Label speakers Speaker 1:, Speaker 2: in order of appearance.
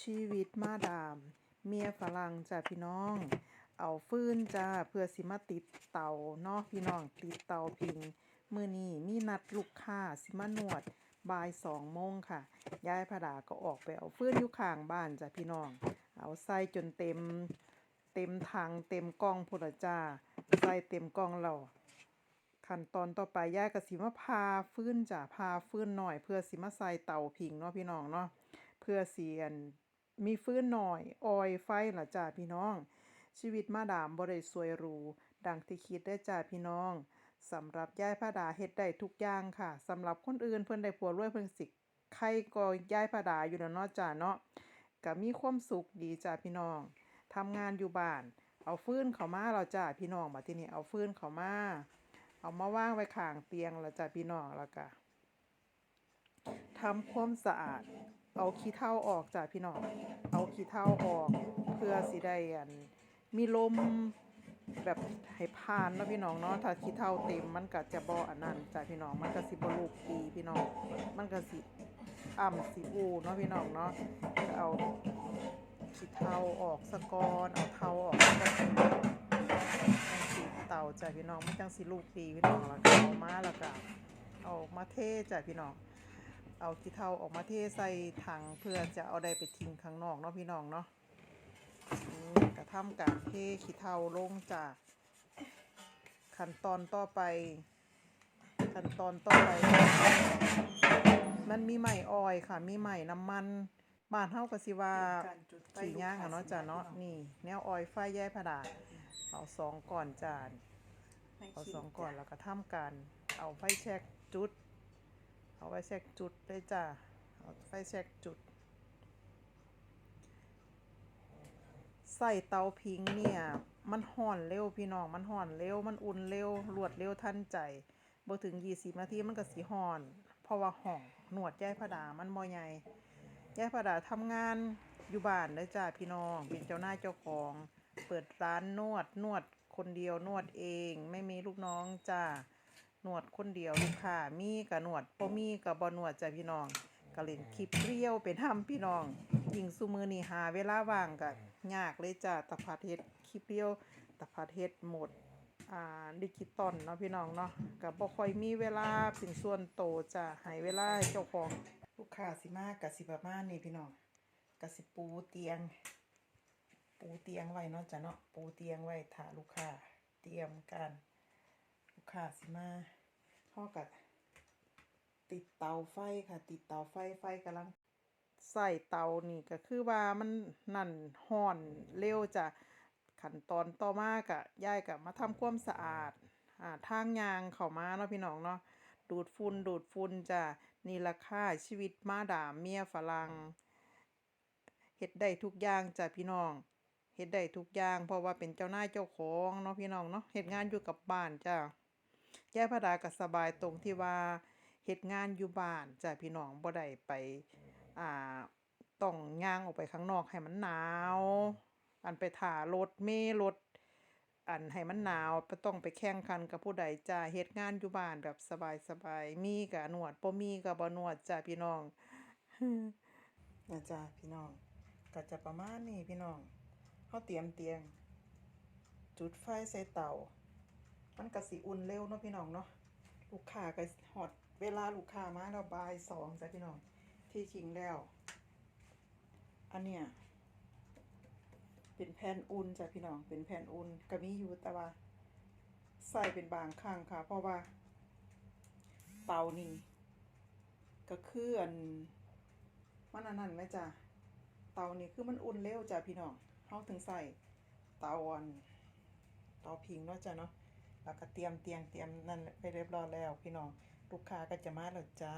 Speaker 1: ชีวิตมาดาม เมียฝรั่งจ้ะพี่น้อง เอาฟืนจ้าเพื่อสิมาติดเตาเนาะพี่น้องติดเตาพิง มือนี้มีนัดลูกค้าสิมานวดบ่ายสองโมงค่ะ ยายพดาก็ออกไปเอาฟืนอยู่ข้างบ้านจ้ะพี่น้อง เอาใส่จนเต็ม เต็มถังเต็มกล่องพุ่นลจ้าใส่เต็มกล่องแล้วขั้นตอนต่อไปยายก็สิมาพาฟืนจ้ะพาฟืนหน่อย เพื่อสิมาใส่เตาผิงเนาะพี่น้องเนาะเพื่อเสียน มีฟื้นหน่อยออยไฟล่ะจ้าพี่น้อง ชีวิตมาดามบ่ได้สวยหรูดังที่คิดได้จ้าพี่น้องสำหรับย้ายพาดาเฮ็ดได้ทุกอย่างค่ะสำหรับคนอื่นเพิ่นได้ผัวรวยเพิ่นสิใครก็ย้ายพาดาอยู่แล้วเนาะจ้าเนาะก็มีความสุขดีจ้าพี่น้องทำงานอยู่บ้าน เอาฟื้นเขามาแล้วจ้าพี่น้องบัดทีนี้เอาฟื้นเขามาเอามาว่างไว้ข้างเตียงแล้วจ้ะพี่น้องแล้วก็ทำความสะอาด เอาขี้เถ้าออกจ้ะพี่น้อง เอาขี้เถ้าออกเพื่อสิได้อันมีลมแบบให้ผ่านเนาะพี่น้องเนาะถ้าขี้เถ้าเต็มมันก็จะบ่อันนั้นจ้ะพี่น้องมันก็สิบ่ลูกดีพี่น้องมันก็สิอ่ำสิอูเนาะพี่น้องเนาะเอาขี้เถ้าออกสะกอนเอาเท้าออกซะกอนสีเต่าจ้ะพี่น้องมันจังสีลูกดีพี่น้องแล้วก็เอามาแล้วก็เอามาเทจ้ะพี่น้อง เอาขี้เถ้าออกมาเทใส่ถังเพื่อจะเอาได้ไปทิ้งข้างนอกเนาะพี่น้องเนาะกระทำการเทขี้เถ้าลงจากขั้นตอนต่อไป ขั้นตอนต่อไป มันมีไหมออยค่ะ มีไหมน้ำมันบ้านเฮาก็สิว่าขี่ย่างอะเนาะจ้ะเนาะนี่ แนวออยไฟแย่ผดาเอาสองก่อนจานเอาสองก่อนแล้วก็ทำการเอาไฟแช็กจุด เอาไฟแชกจุดเลยจ้าเอาไฟแชกจุด ใส่เตาพิงเนี่ย มันห่อนเร็วพี่น้อง มันห่อนเร็ว มันอุ่นเร็ว รวดเร็วทันใจบ่ถึง20นาทีมันก็สิห่อน เพราะว่าห้องหนวดยายพดามันบ่ใหญ่ยายพดาทำงานอยู่บ้านเด้จ้าพี่น้อง เป็นเจ้าหน้าเจ้าของ เปิดร้านนวดนวดคนเดียวนวดเอง ไม่มีลูกน้องจ้า นวดคนเดียวลูกค้ามีกับนวดบ่มีกับบ่นวดจ้ะพี่น้องก็เล่นคลิปเรียวเป็นทำพี่น้องยิงซุมือนี่หาเวลาว่างก็ยากเลยจ้ะตะพัดเฮ็ดคลิปเรียวตะพัดเฮ็ดหมดอ่าดิจิตอลเนาะพี่น้องเนาะก็บ่ค่อยมีเวลาเป็นส่วนโตจ้ะให้เวลาให้เจ้าของลูกค้าสิมาก็สิประมาณนี้พี่น้องก็สิปูเตียง ปูเตียงไว้เนาะจ้ะเนาะปูเตียงไว้ถ้าลูกค้าเตรียมการ ค้าสิมาเฮาก็ติดเตาไฟค่ะ ติดเตาไฟไฟกำลังใส่เตานี่ก็คือว่ามันนั่นฮ้อนเร็วจะขั้นตอนต่อมาก็ย้ายก็มาทำความสะอาดอ่าทางยางเข้ามาเนาะพี่น้องเนาะดูดฝุ่นดูดฝุ่นจ้ะนี่ราคาชีวิตมาดามเมียฝรั่งเฮ็ดได้ทุกอย่างจ้ะพี่น้องเฮ็ดได้ทุกอย่าง เพราะว่าเป็นเจ้านายเจ้าของเนาะพี่น้องเนาะเฮ็ดงานอยู่กับบ้านจ้ะ ยายพดาก็สบายตรงที่ว่าเฮ็ดงานอยู่บ้านจ้ะพี่น้องบ่ได้ไปอ่าต้องย่างออกไปข้างนอกให้มันหนาว อันไปท่ารถเมล์รถอันให้มันหนาวต้องไปแข่งขันกับผู้ใดจ้ะเฮ็ดงานอยู่บ้านแบบสบายๆมีก็นวดบ่มีก็บ่นวดจ้ะพี่น้องนะจ้ะพี่น้องก็จะประมาณนี้พี่น้องเขาเตรียมเตียง จุดไฟใส่เตา มันก็สิอุ่นเร็วเนาะพี่น้องเนาะลูกค้าก็ฮอดเวลาลูกค้ามาแล้วบ่ายสองจ้ะพี่น้องที่จริงแล้ว อันเนี้ยเป็นแผ่นอุ่นจ้ะพี่น้องเป็นแผ่นอุ่นก็มีอยู่แต่ว่าใส่เป็นบางครั้งค่ะ เพราะว่า เตานี่ก็คืออันมันอันนั้นไหมจ้ะเตานี่คือมันอุ่นเร็วจ้ะพี่น้องเฮาถึงใส่เตาอันเตาผิงเนาะจ้ะเนาะ แล้วก็เตรียมเตียงเตรียมนั่นไปเรียบร้อยแล้ว พี่น้องลูกค้าก็จะมาแล้วจ้า